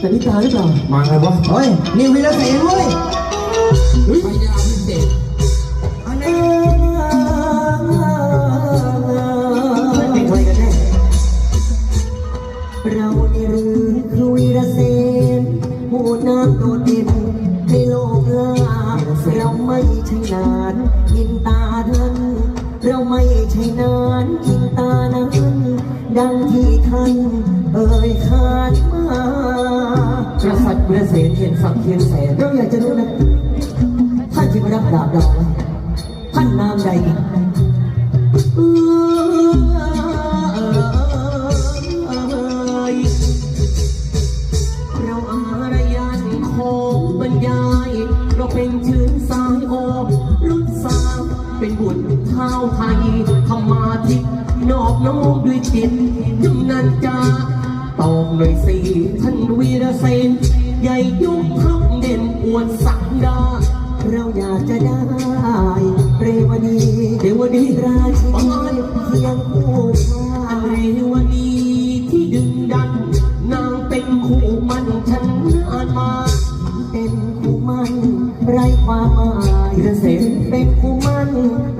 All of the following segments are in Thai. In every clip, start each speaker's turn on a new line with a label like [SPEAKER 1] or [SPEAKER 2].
[SPEAKER 1] แต่นี่ตาหรือเปล่า
[SPEAKER 2] มา
[SPEAKER 3] ไงวะ
[SPEAKER 4] เฮ้ยนี่วีรเสนเ
[SPEAKER 3] ว้ย
[SPEAKER 2] พยาพิเศษ
[SPEAKER 1] อันนี้เป็นใคร
[SPEAKER 2] กันแน่
[SPEAKER 1] เรานี่หรือคือวีรเสนผู้น้ำโดดเด่นในโลกลาเราไม่ใช่นานกินตานั้นเราไม่ใช่นานกินตานั้น ดังที่ท่านเอ่ยขานมา
[SPEAKER 2] กษัตริย์วีรเสนเห็นสักเทียนแสนเร
[SPEAKER 1] าอยากจะรู้นะ ท่านที่มารับดาบเราไหมท่านนามใด
[SPEAKER 2] เอเราอารยันของบรรยาย เราเป็นชื่นสายโอ เป็นบุญชาวไทยธรรมาทิตนอบน้อมด้วยจิตยำนันจาตอกหน่อยสีท่านวีรเสนใหญ่ยุคทับเด่นอวดสักดา
[SPEAKER 1] เราอยากจะได้เรวดีเท
[SPEAKER 2] วดี
[SPEAKER 1] ราชินีเพียงผู้ชาย
[SPEAKER 2] เรวดีที่ดึงดัน นางเป็นคู่มันฉันนานมา
[SPEAKER 1] เป็น ไรความหมายเก
[SPEAKER 2] ษตร
[SPEAKER 1] เป็นคู่มัน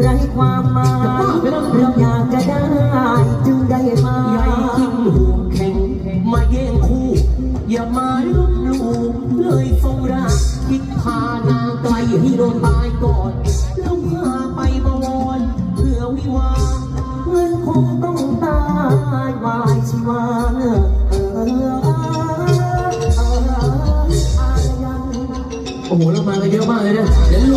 [SPEAKER 1] ไรความหมายเราอยากจะได้จึงได้มาใหญ่ขึ้น
[SPEAKER 2] หัวแข็งมาแย่งคู่ อย่ามาลุกลูเลยทรงรักคิดพานาไกลที่โดนตายก่อนแล้วพาไปบวรเพื่อวิวา
[SPEAKER 1] เงินคงต้องตายวายชีวา
[SPEAKER 2] โอ้โหเรามากันเยอะมากเลยนะเลย